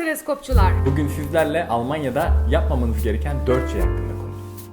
teleskopçular. Bugün sizlerle Almanya'da yapmamanız gereken 4 şey hakkında konuşacağız.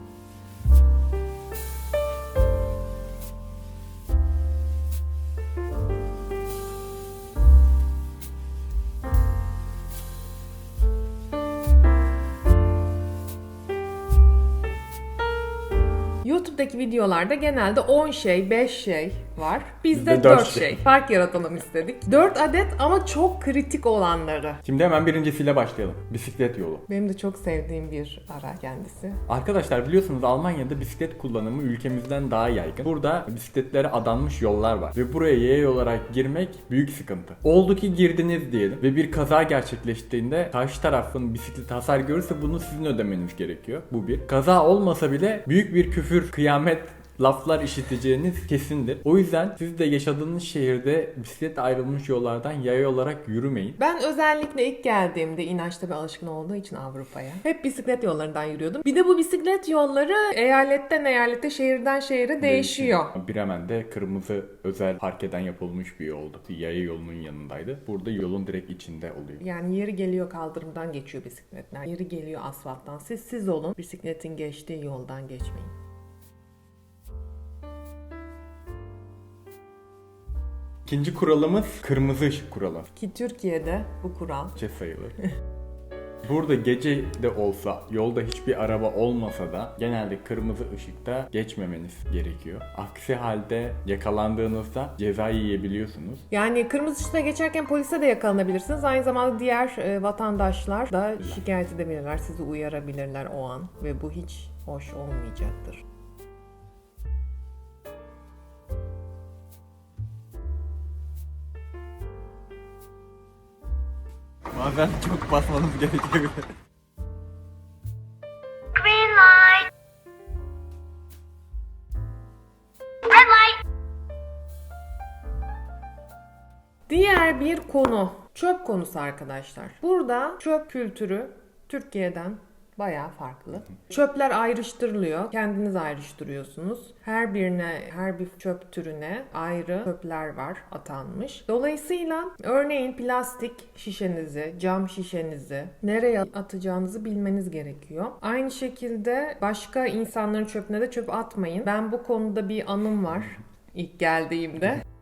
YouTube'daki videolarda genelde 10 şey, 5 şey var. Bizde Bizde 4 dört şey. şey. Fark yaratalım istedik. 4 adet ama çok kritik olanları. Şimdi hemen birincisiyle başlayalım. Bisiklet yolu. Benim de çok sevdiğim bir ara kendisi. Arkadaşlar biliyorsunuz Almanya'da bisiklet kullanımı ülkemizden daha yaygın. Burada bisikletlere adanmış yollar var. Ve buraya yaya olarak girmek büyük sıkıntı. Oldu ki girdiniz diyelim ve bir kaza gerçekleştiğinde karşı tarafın bisikleti hasar görürse bunu sizin ödemeniz gerekiyor. Bu bir. Kaza olmasa bile büyük bir küfür, kıyamet laflar işiteceğiniz kesindir. O yüzden siz de yaşadığınız şehirde bisikletle ayrılmış yollardan yaya olarak yürümeyin. Ben özellikle ilk geldiğimde inançta bir alışkın olduğu için Avrupa'ya hep bisiklet yollarından yürüyordum. Bir de bu bisiklet yolları eyaletten eyalete, şehirden şehire değişiyor. Bremen'de kırmızı özel park eden yapılmış bir yoldu. Yaya yolunun yanındaydı. Burada yolun direkt içinde oluyor. Yani yeri geliyor kaldırımdan geçiyor bisikletler. Yeri geliyor asfalttan. Siz siz olun. Bisikletin geçtiği yoldan geçmeyin. İkinci kuralımız kırmızı ışık kuralı. Ki Türkiye'de bu kural Şey sayılır. Burada gece de olsa, yolda hiçbir araba olmasa da genelde kırmızı ışıkta geçmemeniz gerekiyor. Aksi halde yakalandığınızda ceza yiyebiliyorsunuz. Yani kırmızı ışıkta geçerken polise de yakalanabilirsiniz. Aynı zamanda diğer e, vatandaşlar da şikayet edebilirler, sizi uyarabilirler o an ve bu hiç hoş olmayacaktır. Bazen çok basmanız gerekebilir. Green light. Red light. Diğer bir konu çöp konusu arkadaşlar. Burada çöp kültürü Türkiye'den bayağı farklı. Çöpler ayrıştırılıyor. Kendiniz ayrıştırıyorsunuz. Her birine, her bir çöp türüne ayrı çöpler var atanmış. Dolayısıyla örneğin plastik şişenizi, cam şişenizi nereye atacağınızı bilmeniz gerekiyor. Aynı şekilde başka insanların çöpüne de çöp atmayın. Ben bu konuda bir anım var ilk geldiğimde.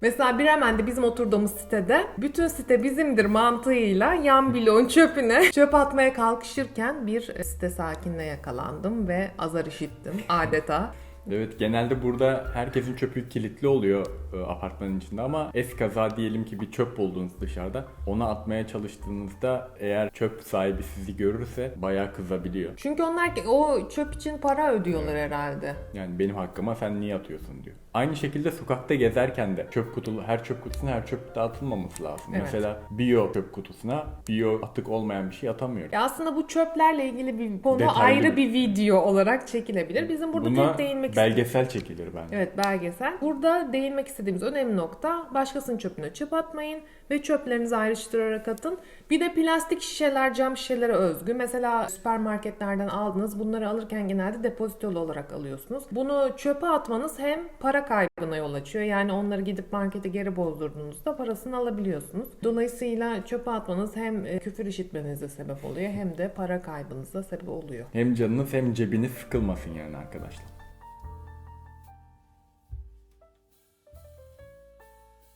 Mesela Bremen'de bizim oturduğumuz sitede bütün site bizimdir mantığıyla yan bloğun çöpüne çöp atmaya kalkışırken bir site sakinine yakalandım ve azar işittim adeta. Evet genelde burada herkesin çöpü kilitli oluyor e, apartmanın içinde ama eskaza diyelim ki bir çöp buldunuz dışarıda. Onu atmaya çalıştığınızda eğer çöp sahibi sizi görürse bayağı kızabiliyor. Çünkü onlar o çöp için para ödüyorlar herhalde. Yani benim hakkıma sen niye atıyorsun diyor. Aynı şekilde sokakta gezerken de çöp kutulu her çöp kutusuna her çöp dağıtılmaması lazım. Evet. Mesela biyo çöp kutusuna biyo atık olmayan bir şey atamıyoruz. Ya aslında bu çöplerle ilgili bir konu Detaylı ayrı bir- bir video olarak çekilebilir. Bizim burada Buna tek değinmek belgesel çekilir bence. Evet belgesel. Burada değinmek istediğimiz önemli nokta başkasının çöpüne çöp atmayın ve çöplerinizi ayrıştırarak atın. Bir de plastik şişeler, cam şişelere özgü. Mesela süpermarketlerden aldınız. Bunları alırken genelde depozitolu olarak alıyorsunuz. Bunu çöpe atmanız hem para kaybına yol açıyor. Yani onları gidip markete geri bozdurduğunuzda parasını alabiliyorsunuz. Dolayısıyla çöpe atmanız hem e, küfür işitmenize sebep oluyor hem de para kaybınıza sebep oluyor. Hem canınız hem cebiniz sıkılmasın yani arkadaşlar.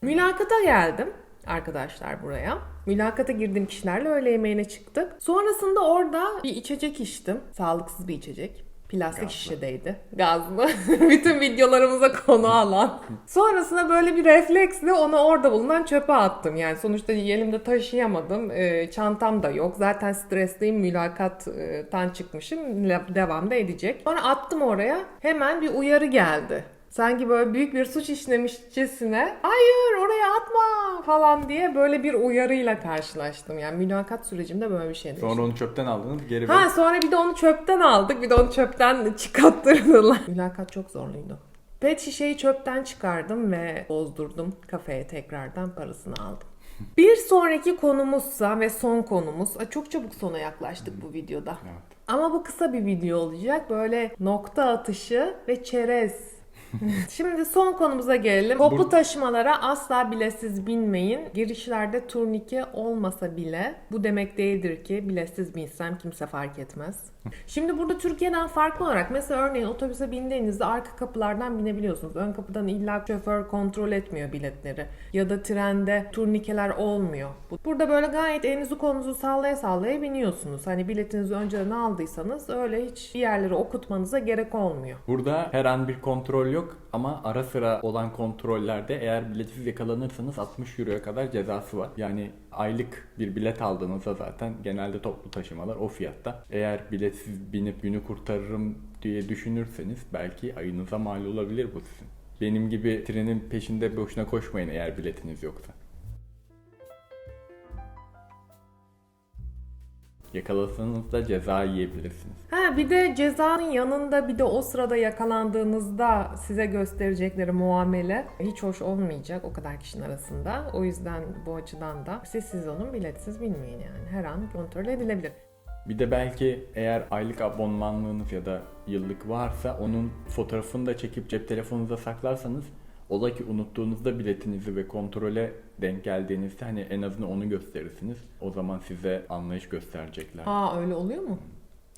Mülakata geldim arkadaşlar buraya. Mülakata girdiğim kişilerle öğle yemeğine çıktık. Sonrasında orada bir içecek içtim. Sağlıksız bir içecek. Plastik Gazlı. şişedeydi. Gazlı. Bütün videolarımıza konu alan. Sonrasında böyle bir refleksle onu orada bulunan çöpe attım. Yani sonuçta elimde taşıyamadım. Ee, çantam da yok. Zaten stresliyim. Mülakattan çıkmışım. Devam da edecek. Sonra attım oraya. Hemen bir uyarı geldi. Sanki böyle büyük bir suç işlemişçesine hayır oraya atma falan diye böyle bir uyarıyla karşılaştım. Yani mülakat sürecimde böyle bir şey değişti. Sonra onu çöpten aldınız geri Ha sonra bir de onu çöpten aldık. Bir de onu çöpten çıkarttırdılar. Mülakat çok zorluydu. Pet şişeyi çöpten çıkardım ve bozdurdum. Kafeye tekrardan parasını aldım. Bir sonraki konumuzsa ve son konumuz. Çok çabuk sona yaklaştık bu videoda. Evet. Ama bu kısa bir video olacak. Böyle nokta atışı ve çerez Şimdi son konumuza gelelim. Toplu taşımalara asla biletsiz binmeyin. Girişlerde turnike olmasa bile bu demek değildir ki biletsiz binsem kimse fark etmez. Şimdi burada Türkiye'den farklı olarak mesela örneğin otobüse bindiğinizde arka kapılardan binebiliyorsunuz. Ön kapıdan illa şoför kontrol etmiyor biletleri. Ya da trende turnikeler olmuyor. Bu- Burada böyle gayet elinizi kolunuzu sallaya sallaya biniyorsunuz. Hani biletinizi önceden aldıysanız öyle hiç bir yerlere okutmanıza gerek olmuyor. Burada her an bir kontrol yok ama ara sıra olan kontrollerde eğer biletsiz yakalanırsanız 60 euroya kadar cezası var. Yani aylık bir bilet aldığınızda zaten genelde toplu taşımalar o fiyatta. Eğer biletsiz binip günü kurtarırım diye düşünürseniz belki ayınıza mal olabilir bu sizin. Benim gibi trenin peşinde boşuna koşmayın eğer biletiniz yoksa. Yakalasanız da ceza yiyebilirsiniz. Ha bir de cezanın yanında bir de o sırada yakalandığınızda size gösterecekleri muamele hiç hoş olmayacak o kadar kişinin arasında. O yüzden bu açıdan da sessiz olun biletsiz bilmeyin yani. Her an kontrol edilebilir. Bir de belki eğer aylık abonmanlığınız ya da yıllık varsa onun fotoğrafını da çekip cep telefonunuza saklarsanız ola ki unuttuğunuzda biletinizi ve kontrole denk geldiğinizde hani en azından onu gösterirsiniz. O zaman size anlayış gösterecekler. Aa öyle oluyor mu?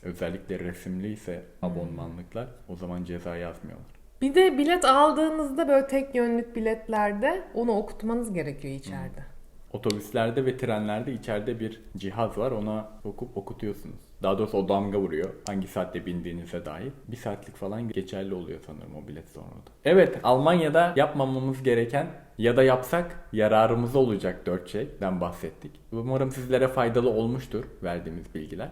Özellikle resimli ise abonmanlıklar o zaman ceza yazmıyorlar. Bir de bilet aldığınızda böyle tek yönlük biletlerde onu okutmanız gerekiyor içeride. Otobüslerde ve trenlerde içeride bir cihaz var. Ona okup okutuyorsunuz. Daha doğrusu o damga vuruyor. Hangi saatte bindiğinize dair. Bir saatlik falan geçerli oluyor sanırım o bilet sonra da. Evet Almanya'da yapmamamız gereken ya da yapsak yararımıza olacak dört şeyden bahsettik. Umarım sizlere faydalı olmuştur verdiğimiz bilgiler.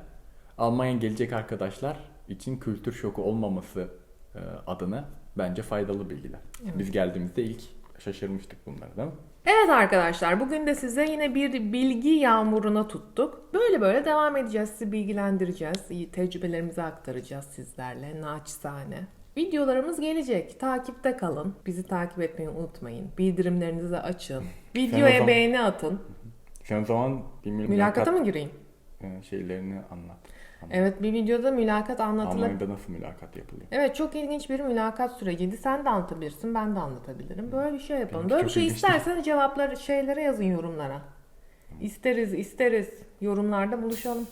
Almanya'ya gelecek arkadaşlar için kültür şoku olmaması e, adına bence faydalı bilgiler. Biz geldiğimizde ilk şaşırmıştık bunları değil mi? Evet arkadaşlar bugün de size yine bir bilgi yağmuruna tuttuk. Böyle böyle devam edeceğiz. Sizi bilgilendireceğiz. iyi Tecrübelerimizi aktaracağız sizlerle naçizane. Videolarımız gelecek. Takipte kalın. Bizi takip etmeyi unutmayın. Bildirimlerinizi açın. Videoya zaman- beğeni atın. Sen o zaman bir mülakat, Mülakata mı gireyim? e, şeylerini anlat. Evet bir videoda mülakat anlatılır. Almanya'da nasıl mülakat yapılıyor? Evet çok ilginç bir mülakat süreciydi. Sen de anlatabilirsin, ben de anlatabilirim. Böyle bir şey yapalım. Benimki Böyle bir çok şey ilginç isterseniz cevapları şeylere yazın yorumlara. İsteriz, isteriz. Yorumlarda buluşalım.